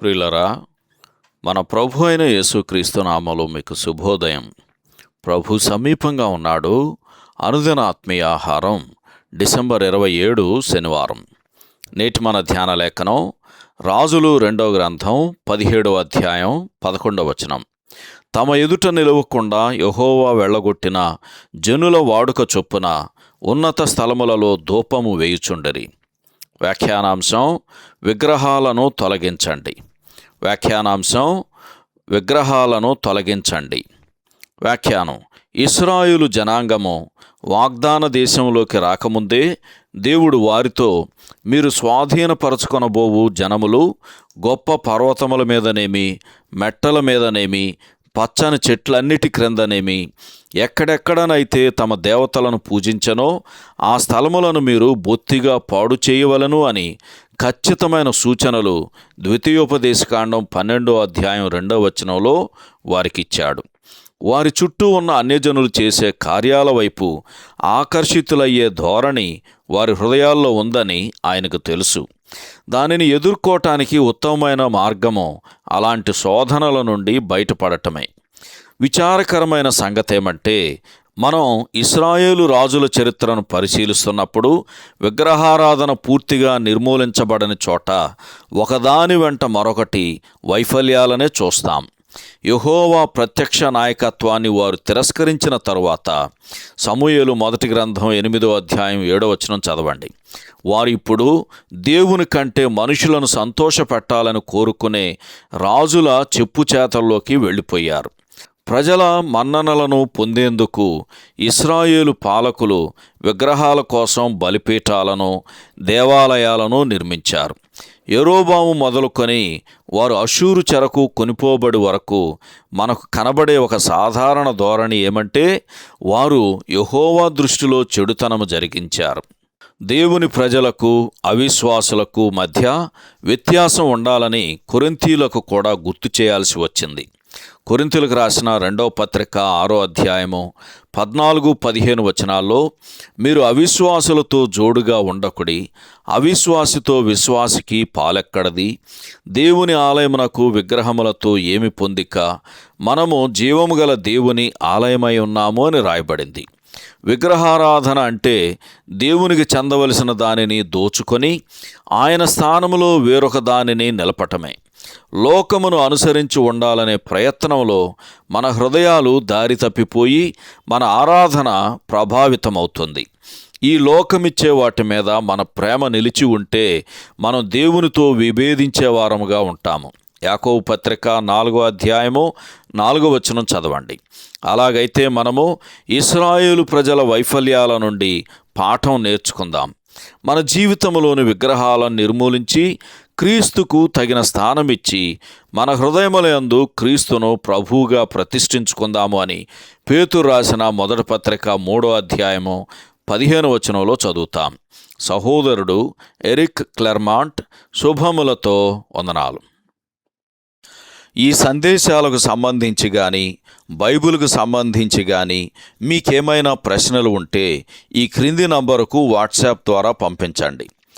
ప్రియులరా మన ప్రభు అయిన యేసుక్రీస్తు నామలో మీకు శుభోదయం. ప్రభు సమీపంగా ఉన్నాడు. అనుదిన ఆత్మీయ ఆహారం డిసెంబర్ ఇరవై ఏడు శనివారం. నేటి మన ధ్యాన లేఖనం రాజులు రెండవ గ్రంథం పదిహేడవ అధ్యాయం పదకొండవ వచనం. తమ ఎదుట నిలవకుండా యహోవా వెళ్ళగొట్టిన జనుల వాడుక చొప్పున ఉన్నత స్థలములలో ధూపము వేయుచుండరి. వ్యాఖ్యానాంశం విగ్రహాలను తొలగించండి. వ్యాఖ్యానాంశం విగ్రహాలను తొలగించండి. వ్యాఖ్యానం. ఇస్రాయులు జనాంగము వాగ్దాన దేశంలోకి రాకముందే దేవుడు వారితో మీరు స్వాధీనపరచుకొనబోవు జనములు గొప్ప పర్వతముల మీదనేమి మెట్టల మీదనేమి పచ్చని చెట్లన్నిటి క్రిందనేమి ఎక్కడెక్కడనైతే తమ దేవతలను పూజించనో ఆ స్థలములను మీరు బొత్తిగా పాడు చేయవలను అని ఖచ్చితమైన సూచనలు ద్వితీయోపదేశకాండం పన్నెండో అధ్యాయం రెండవ వచనంలో వారికిచ్చాడు. వారి చుట్టూ ఉన్న అన్యజనులు చేసే కార్యాల వైపు ఆకర్షితులయ్యే ధోరణి వారి హృదయాల్లో ఉందని ఆయనకు తెలుసు. దానిని ఎదుర్కోవటానికి ఉత్తమమైన మార్గము అలాంటి శోధనల నుండి బయటపడటమే. విచారకరమైన సంగతేమంటే మనం ఇస్రాయేలు రాజుల చరిత్రను పరిశీలిస్తున్నప్పుడు విగ్రహారాధన పూర్తిగా నిర్మూలించబడని చోట ఒకదాని వెంట మరొకటి వైఫల్యాలనే చూస్తాం. యహోవా ప్రత్యక్ష నాయకత్వాన్ని వారు తిరస్కరించిన తరువాత సమూయేలు మొదటి గ్రంథం ఎనిమిదో అధ్యాయం ఏడో వచనం చదవండి. వారు ఇప్పుడు దేవుని కంటే మనుషులను సంతోషపెట్టాలని కోరుకునే రాజుల చెప్పుచేతల్లోకి వెళ్ళిపోయారు. ప్రజల మన్ననలను పొందేందుకు ఇస్రాయేలు పాలకులు విగ్రహాల కోసం బలిపీఠాలను దేవాలయాలను నిర్మించారు. ఎరోబాము మొదలుకొని వారు అశూరు చెరకు కొనిపోబడి వరకు మనకు కనబడే ఒక సాధారణ ధోరణి ఏమంటే వారు యహోవా దృష్టిలో చెడుతనము జరిగించారు. దేవుని ప్రజలకు అవిశ్వాసులకు మధ్య వ్యత్యాసం ఉండాలని కొరింతీలకు కూడా గుర్తు చేయాల్సి వచ్చింది. కొరింతలకు రాసిన రెండవ పత్రిక ఆరో అధ్యాయము పద్నాలుగు పదిహేను వచనాల్లో మీరు అవిశ్వాసులతో జోడుగా ఉండకుడి అవిశ్వాసితో విశ్వాసికి పాలెక్కడది దేవుని ఆలయమునకు విగ్రహములతో ఏమి పొందిక మనము జీవము గల దేవుని ఆలయమై ఉన్నాము అని రాయబడింది. విగ్రహారాధన అంటే దేవునికి చెందవలసిన దానిని దోచుకొని ఆయన స్థానములో వేరొక దానిని నిలపటమే. లోకమును అనుసరించి ఉండాలనే ప్రయత్నంలో మన హృదయాలు దారి తప్పిపోయి మన ఆరాధన ప్రభావితమవుతుంది. ఈ లోకమిచ్చే వాటి మీద మన ప్రేమ నిలిచి ఉంటే మనం దేవునితో విభేదించే వారముగా ఉంటాము. యాకోబు పత్రిక నాలుగో అధ్యాయము నాలుగో వచనం చదవండి. అలాగైతే మనము ఇస్రాయేలు ప్రజల వైఫల్యాల నుండి పాఠం నేర్చుకుందాం. మన జీవితంలోని విగ్రహాలను నిర్మూలించి క్రీస్తుకు తగిన స్థానమిచ్చి మన హృదయములందు క్రీస్తును ప్రభువుగా ప్రతిష్ఠించుకుందాము అని పేతురు రాసిన మొదటి పత్రిక మూడో అధ్యాయము పదిహేను వచనంలో చదువుతాం. సహోదరుడు ఎరిక్ క్లెర్మాంట్ శుభములతో వందనాలు. ఈ సందేశాలకు సంబంధించి కానీ బైబిల్కు సంబంధించి కానీ మీకేమైనా ప్రశ్నలు ఉంటే ఈ క్రింది నంబరుకు వాట్సాప్ ద్వారా పంపించండి.